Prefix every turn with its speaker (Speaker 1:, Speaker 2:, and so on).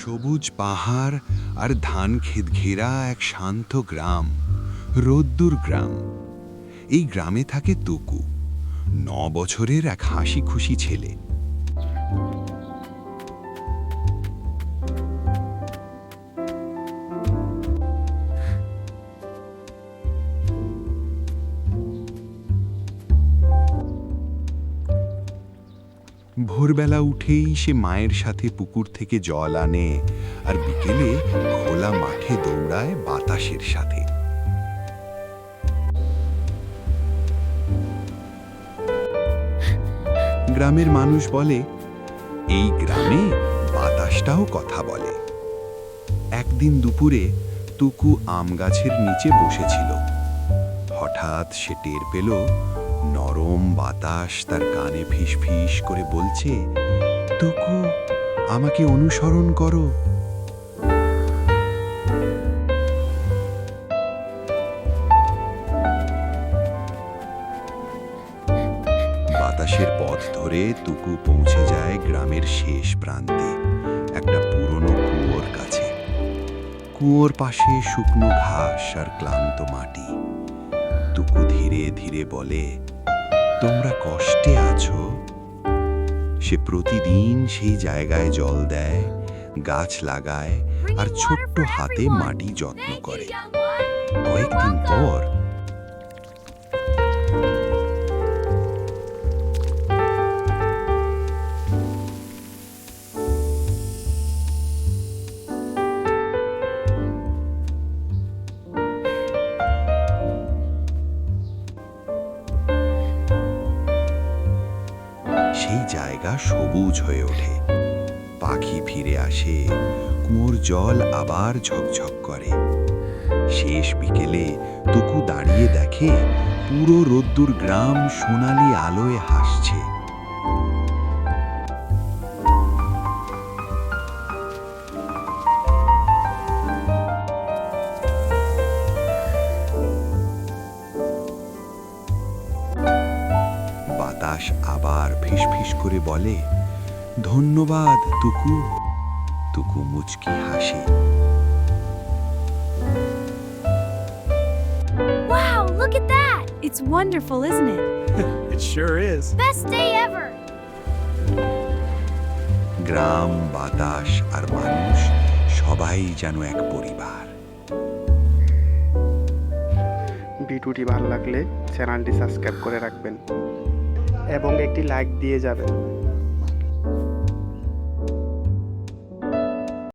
Speaker 1: সবুজ পাহাড় আর ধান ক্ষেত ঘেরা এক শান্ত গ্রাম, রোদ্দুর গ্রাম। এই গ্রামে থাকে তুকু ন বছরের এক হাসি খুশি ছেলে। ভোরবেলা উঠেই সে মায়ের সাথে পুকুর থেকে জল আনে আর বিকেলে খোলা মাঠে দৌড়ায় বাতাসের সাথে। গ্রামের মানুষ বলে, এই গ্রামে বাতাসটাও কথা বলে। একদিন দুপুরে তুকু আম গাছের নিচে বসেছিল। হঠাৎ সে টের পেল নরম বাতাস তার কানে ফিস করে বলছে, তুকু, আমাকে অনুসরণ করো। বাতাসের পথ ধরে তুকু পৌঁছে যায় গ্রামের শেষ প্রান্তে, একটা পুরনো কুয়োর কাছে। কুয়োর পাশে শুকনো ঘাস আর ক্লান্ত মাটি। তুকু ধীরে ধীরে বলে তোমরা কষ্টে আছো? সে প্রতিদিন সেই জায়গায় জল দেয় গাছ লাগায় আর ছোট্ট হাতে মাটি যত্ন করে। কয়েকদিন পর সেই জায়গা সবুজ হয়ে ওঠে। পাখি ফিরে আসে, কুয়োর জল আবার ঝকঝক করে। শেষ বিকেলে তকু দাঁড়িয়ে দেখে পুরো রোদ্দুর গ্রাম সোনালি আলোয় হাসছে। বাতাস আবার ফিসফিস করে বলে ধন্যবাদ তুকু তুকু মুচকি হাসে
Speaker 2: Wow, look at that! It's wonderful, isn't it?
Speaker 3: It sure is.
Speaker 2: Best day ever!
Speaker 1: গ্রাম বাতাস আর মানুষ সবাই যেন এক পরিবার
Speaker 4: ভিডিওটি ভালো লাগলে চ্যানেলটি সাবস্ক্রাইব করে রাখবেন এবং একটি লাইক দিয়ে যাবেন।